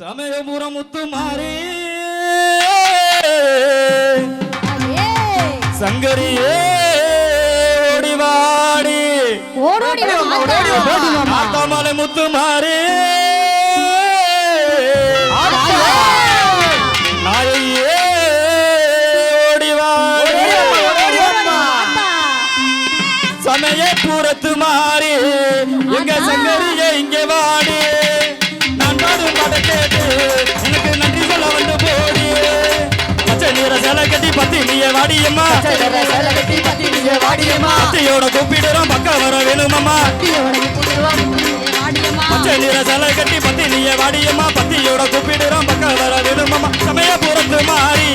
சமயபுரம் முத்து மாறி. அடே, சங்கரியே ஓடிவாடி. ஆத்தாமலை முத்து மாறி. நாயையே ஓடிவாடி. சமயபுரத்து மாறி. எங்க சங்கரியே இங்கே வாடி. பாடும் பாட கேட்டு எனக்கு நன்றி சொல்ல வந்து போடி பச்சை நிற சேலை கட்டி பத்தி நீயே வாடியம்மா. பச்சையோட கூப்பிடுறோம் பக்கம் வர வேணுமம்மா. பச்சை நிற சேலை கட்டி பத்தி நீயே வாடியம்மா. பத்தியோட கூப்பிடுறோம் பக்கம் வர வேணுமம்மா. சமயபுரத்து மாறி.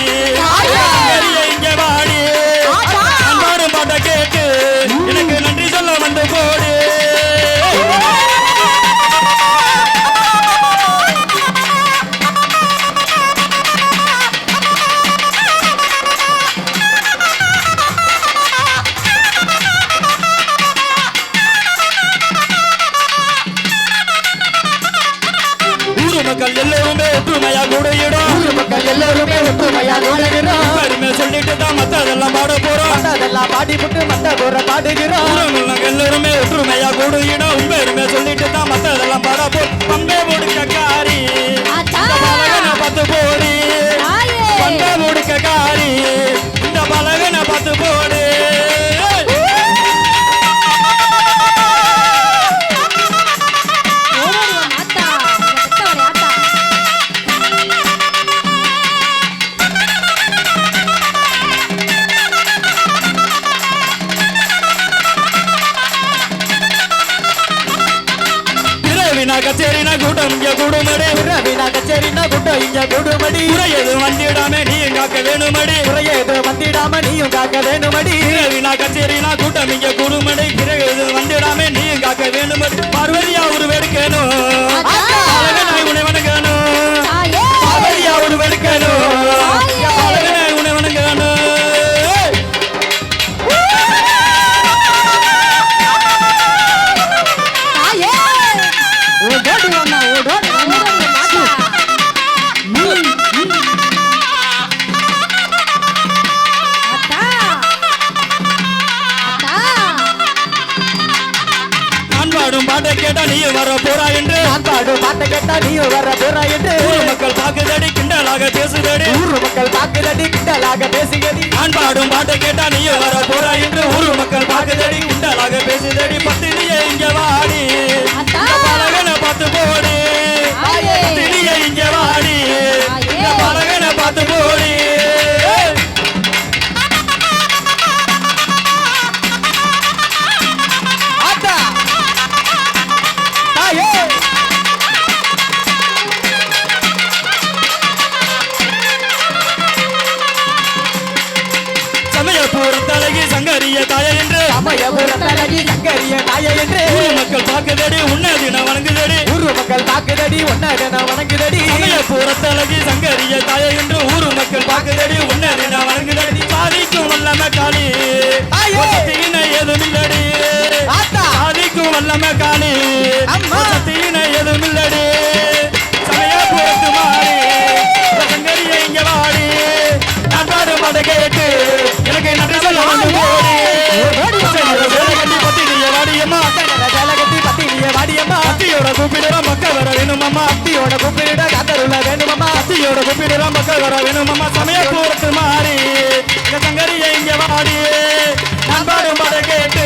மக்கள் எல்லோருமே ஒற்றுமையா கூடையிடும். எல்லாருமே ஒற்றுமையா நாடுகிறோம் பெருமை சொல்லிட்டு தான் மத்ததெல்லாம் பாட போறோம். மத்ததெல்லாம் பாடிவிட்டு மத்த குறை பாடுகிறோம். பிறவினா கச்சேரினா கூட்டம் இங்க கூடுமடி. ரவினா கச்சேரினா கூட்டம் இங்க கூடுமடி. குறையது வந்திடாம நீ காக்க வேணுமடி. குறையேது வந்திடாம நீயும் காக்க வேணுமடி. பிறவினா கச்சேரினா கூட்டம் இங்க கூடுமடி. பிறகு வந்திடாம நீ காக்க வேணுமடி. பார்வதியா ஒரு வெடுக்கணும் பாட்டை கேட்டா நீ வர போறா என்று. நான் பாடும் பாட்டை கேட்டா நீயும் வர போறா என்று. ஊர் மக்கள் பாக்குதடி கிண்டலாக பேசுதடி. ஊர் மக்கள் பாக்குதடி கிண்டலாக பேசியது நான் பாடும் பாட்டை கேட்டா நீ வர போறா என்று. ஊர் மக்கள் பாக்குதடி கிண்டலாக பேசுதடி. தலகி சங்கரிய தாய என்று. சமயபுரத்தழகி சங்கரிய தாய என்று. மக்கள் பாக்குதடி உன்னதின வணங்குதடி. ஊர் மக்கள் பாக்குதடி ஒன்னதன வணங்குதடி. சமயபுரம் தலகி சங்கரிய தாய என்று ஊர் மக்கள் பாக்குதடி உன்னதின வணங்குதடி. சாதிக்கும் வல்லம காளி ஏதுமில்லடி. ஆத்தா! சாதிக்கும் வல்லம காளி குப்பிடுற மக்கள் வர வேணுமாமா அத்தியோட குப்பிடுற கதருள்ள வேணுமாமா அத்தியோட குப்பிடுற மக்கள் வர வேணுமாமா சமய போறது மாறி இந்த சங்கரியை இங்க வாடி. நான் பாடும் பாட கேட்டு